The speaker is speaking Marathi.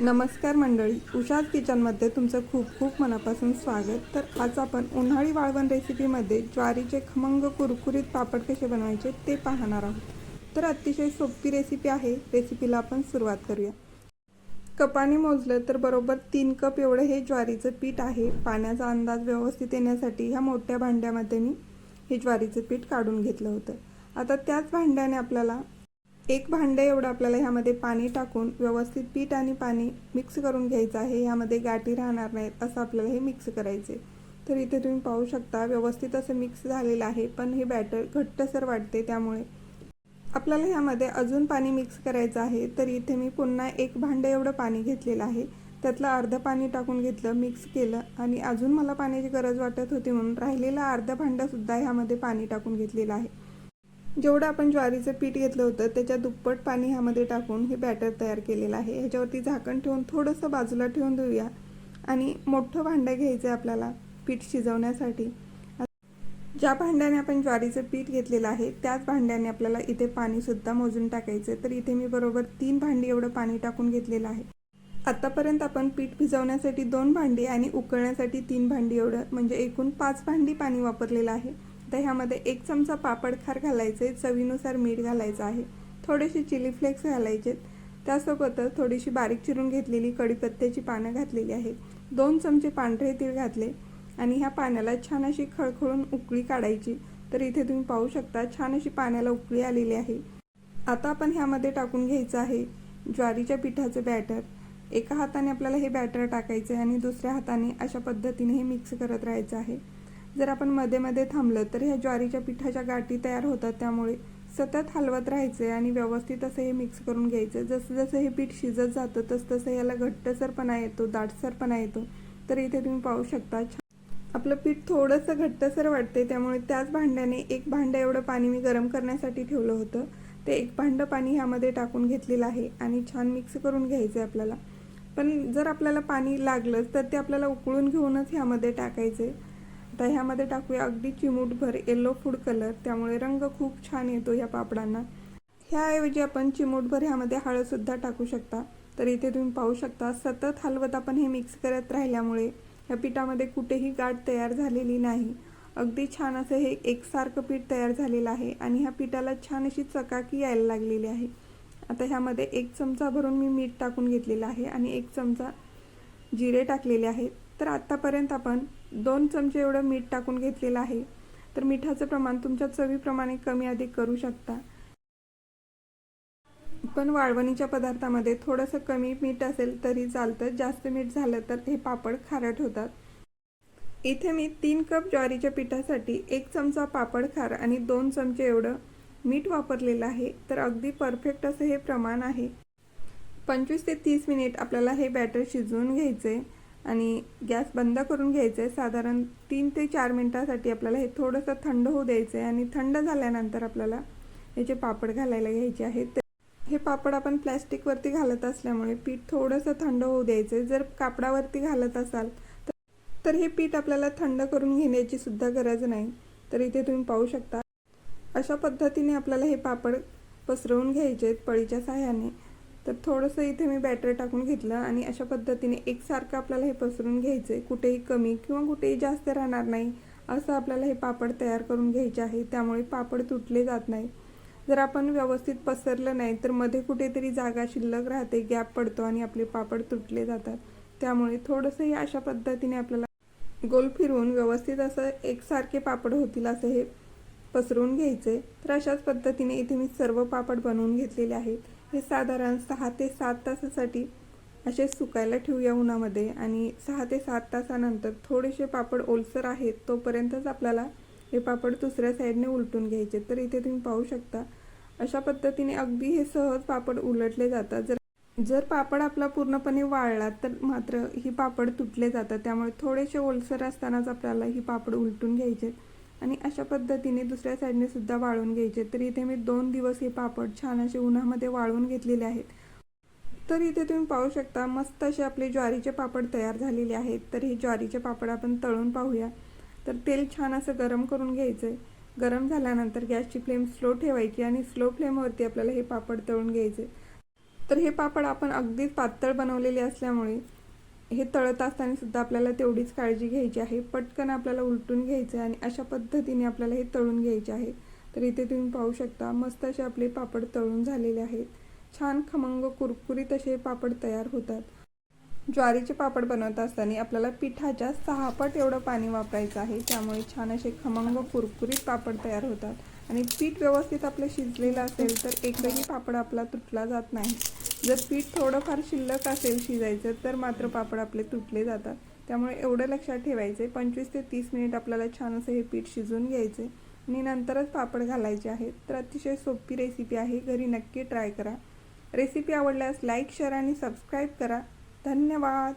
नमस्कार मंडळी उषाज किचनमध्ये तुमचं खूप खूप मनापासून स्वागत. तर आज आपण उन्हाळी वाळवण रेसिपीमध्ये ज्वारीचे खमंग कुरकुरीत पापड कसे बनवायचे ते पाहणार आहोत. तर अतिशय सोपी रेसिपी आहे रेसिपीला आपण सुरुवात करूया. कपाने मोजलं तर बरोबर तीन कप एवढं हे ज्वारीचं पीठ आहे. पाण्याचा अंदाज व्यवस्थित येण्यासाठी ह्या मोठ्या भांड्यामध्ये मी हे ज्वारीचं पीठ काढून घेतलं होतं. आता त्याच भांड्याने आपल्याला एक भांडे एवढं आपल्याला ह्यामध्ये पाणी टाकून व्यवस्थित पीठ आणि पाणी मिक्स करून घ्यायचं आहे. ह्यामध्ये गाठी राहणार नाहीत असं आपल्याला हे मिक्स करायचे. तर इथे तुम्ही पाहू शकता व्यवस्थित असं मिक्स झालेलं आहे पण हे बॅटर घट्टसर वाटते त्यामुळे. आपल्याला ह्यामध्ये अजून पाणी मिक्स करायचं आहे. तर इथे मी पुन्हा एक भांडं एवढं पाणी घेतलेलं आहे. त्यातलं अर्धं पाणी टाकून घेतलं मिक्स केलं आणि अजून मला पाण्याची गरज वाटत होती म्हणून राहिलेलं अर्धं भांडंसुद्धा ह्यामध्ये पाणी टाकून घेतलेलं आहे. जेवढं आपण ज्वारीचं पीठ घेतलं होतं त्याच्या दुप्पट पाणी ह्यामध्ये टाकून हे बॅटर तयार केलेलं आहे. ह्याच्यावरती झाकण ठेवून थोडंसं बाजूला ठेवून देऊया. आणि मोठं भांडं घ्यायचं आहे आपल्याला पीठ शिजवण्यासाठी. ज्या भांड्याने आपण ज्वारीचं पीठ घेतलेलं आहे त्याच भांड्याने आपल्याला इथे पाणीसुद्धा मोजून टाकायचं तर इथे मी बरोबर तीन भांडी एवढं पाणी टाकून घेतलेलं आहे. आत्तापर्यंत आपण पीठ भिजवण्यासाठी दोन भांडी आणि उकळण्यासाठी तीन भांडी एवढं म्हणजे एकूण पाच भांडी पाणी वापरलेलं आहे. तर ह्यामध्ये एक चमचा पापड खार घालायचे चवीनुसार मीठ घालायचं आहे थोडेसे चिली फ्लेक्स घालायचे. त्यासोबतच थोडीशी बारीक चिरून घेतलेली कढीपत्त्याची पानं घातलेली आहेत दोन चमचे पांढरे तीळ घातले आणि ह्या पाण्याला छान अशी खळखळून उकळी काढायची. तर इथे तुम्ही पाहू शकता छान अशी पाण्याला उकळी आलेली आहे. आता आपण ह्यामध्ये टाकून घ्यायचं आहे ज्वारीच्या पिठाचं बॅटर. एका हाताने आपल्याला हे बॅटर टाकायचं आहे आणि दुसऱ्या हाताने अशा पद्धतीने हे मिक्स करत राहायचं आहे. जर आपण मध्ये मध्ये थांबलं तर ह्या ज्वारीच्या पिठाच्या गाठी तयार होतात. त्यामुळे सतत हलवत राहायचे आणि व्यवस्थित असं हे मिक्स करून घ्यायचं. जसं जसं हे पीठ शिजत जातं तसं तसं याला घट्टसरपणा येतो दाटसरपणा येतो. तर इथे तुम्ही पाहू शकता आपलं पीठ थोडंसं घट्टसर वाटते त्यामुळे त्याच भांड्याने एक भांडं एवढं पाणी मी गरम करण्यासाठी ठेवलं होतं. ते एक भांडं पाणी ह्यामध्ये टाकून घेतलेलं आहे आणि छान मिक्स करून घ्यायचं आहे आपल्याला. पण जर आपल्याला पाणी लागलं तर ते आपल्याला उकळून घेऊनच ह्यामध्ये टाकायचे आता ह्यामध्ये टाकूया अगदी चिमूटभर येलो फूड कलर त्यामुळे रंग खूप छान येतो ह्या पापडांना. ह्याऐवजी आपण चिमूटभर ह्यामध्ये हळदसुद्धा टाकू शकता. तर इथे तुम्ही पाहू शकता सतत हलवत आपण हे मिक्स करत राहिल्यामुळे ह्या पिठामध्ये कुठेही गाठ तयार झालेली नाही. अगदी छान असं हे एकसारखं पीठ तयार झालेलं आहे आणि ह्या पिठाला छान अशी चकाकी यायला लागलेली आहे. आता ह्यामध्ये एक चमचा भरून मी मीठ टाकून घेतलेलं आहे आणि एक चमचा जिरे टाकलेले आहेत तर आत्तापर्यंत आपण दोन चमचे एवढं मीठ टाकून घेतलेलं आहे. तर मिठाचं प्रमाण तुमच्या चवीप्रमाणे कमी अधिक करू शकता. पण वाळवणीच्या पदार्थामध्ये थोडंसं कमी मीठ असेल तरी चालतं. जास्त मीठ झालं तर हे पापड खारट होतात. इथे मी तीन कप ज्वारीच्या पिठासाठी एक चमचा पापड खार आणि दोन चमचे एवढं मीठ वापरलेलं आहे. तर अगदी परफेक्ट असं हे प्रमाण आहे. पंचवीस ते तीस मिनिट आपल्याला हे बॅटर शिजवून घ्यायचे आणि गॅस बंद करून घ्यायचं आहे साधारण तीन ते चार मिनटासाठी आपल्याला हे थोडंसं थंड होऊ द्यायचं आहे आणि थंड झाल्यानंतर आपल्याला याचे पापड घालायला घ्यायचे आहेत. हे पापड आपण प्लॅस्टिकवरती घालत असल्यामुळे पीठ थोडंसं थंड होऊ द्यायचं आहे जर कापडावरती घालत असाल तर हे पीठ आपल्याला थंड करून घेण्याची सुद्धा गरज नाही. तर इथे तुम्ही पाहू शकता अशा पद्धतीने आपल्याला हे पापड पसरवून घ्यायचे आहेत पळीच्या साह्याने. तर थोडंसं इथे मी बॅटर टाकून घेतलं आणि अशा पद्धतीने एकसारखं आपल्याला हे पसरून घ्यायचं. आहे कुठेही कमी किंवा कुठेही जास्त राहणार नाही असं आपल्याला हे पापड तयार करून घ्यायचे आहे. त्यामुळे पापड तुटले जात नाही. जर आपण व्यवस्थित पसरलं नाही तर मध्ये कुठेतरी जागा शिल्लक राहते गॅप पडतो आणि आपले पापड तुटले जातात. त्यामुळे थोडंसं हे अशा पद्धतीने आपल्याला गोल फिरवून व्यवस्थित असं एकसारखे पापड होतील असं हे पसरवून घ्यायचे. तर अशाच पद्धतीने इथे मी सर्व पापड बनवून घेतलेले आहेत. हे साधारण सहा ते सात तासासाठी असे सुकायला ठेवूया उन्हामध्ये आणि सहा ते सात तासानंतर थोडेसे पापड ओलसर आहेत तोपर्यंतच आपल्याला हे पापड दुसऱ्या साईडने उलटून घ्यायचे. तर इथे तुम्ही पाहू शकता अशा पद्धतीने अगदी हे सहज पापड उलटले जातात. जर जर पापड आपला पूर्णपणे वाळला तर मात्र ही पापड तुटले जातात. त्यामुळे थोडेसे ओलसर असतानाच आपल्याला ही पापड उलटून घ्यायचे. आणि अशा पद्धतीने दुसऱ्या साईडने सुद्धा वाळून घ्यायचे. तर इथे मी दोन दिवस हे पापड छान असे उन्हामध्ये वाळून घेतलेले आहेत. तर इथे तुम्ही पाहू शकता मस्त असे आपले ज्वारीचे पापड तयार झालेले आहेत. तर हे ज्वारीचे पापड आपण तळून पाहूया. तर तेल छान असं गरम करून घ्यायचं आहे गरम झाल्यानंतर गॅसची फ्लेम स्लो ठेवायची आणि स्लो फ्लेमवरती आपल्याला हे पापड तळून घ्यायचे तर हे पापड आपण अगदीच पातळ बनवलेले असल्यामुळे हे तळत असताना सुद्धा आपल्याला तेवढीच काळजी घ्यायची आहे. पटकन आपल्याला उलटून घ्यायचं आहे आणि अशा पद्धतीने आपल्याला हे तळून घ्यायचे आहे. तर इथे तुम्ही पाहू शकता मस्त असे आपले पापड तळून झालेले आहेत. छान खमंग कुरकुरीत असे पापड तयार होतात. ज्वारीचे पापड बनवत असताना आपल्याला पिठाच्या सहा पट एवढं पाणी वापरायचं आहे. त्यामुळे छान असे खमंग कुरकुरीत पापड तयार होतात. आणि पीठ व्यवस्थित आपलं शिजलेलं असेल तर एकही पापड आपला तुटला जात नाही. जर पीठ थोडंफार शिल्लक असेल शिजायचं तर मात्र पापड आपले तुटले जातात. त्यामुळे एवढं लक्षात ठेवायचं आहे पंचवीस ते तीस मिनिट आपल्याला छान असं हे पीठ शिजून घ्यायचे. आणि नंतरच पापड घालायचे आहेत. तर अतिशय सोपी रेसिपी आहे. घरी नक्की ट्राय करा. रेसिपी आवडल्यास लाईक शेअर आणि सबस्क्राईब करा. धन्यवाद!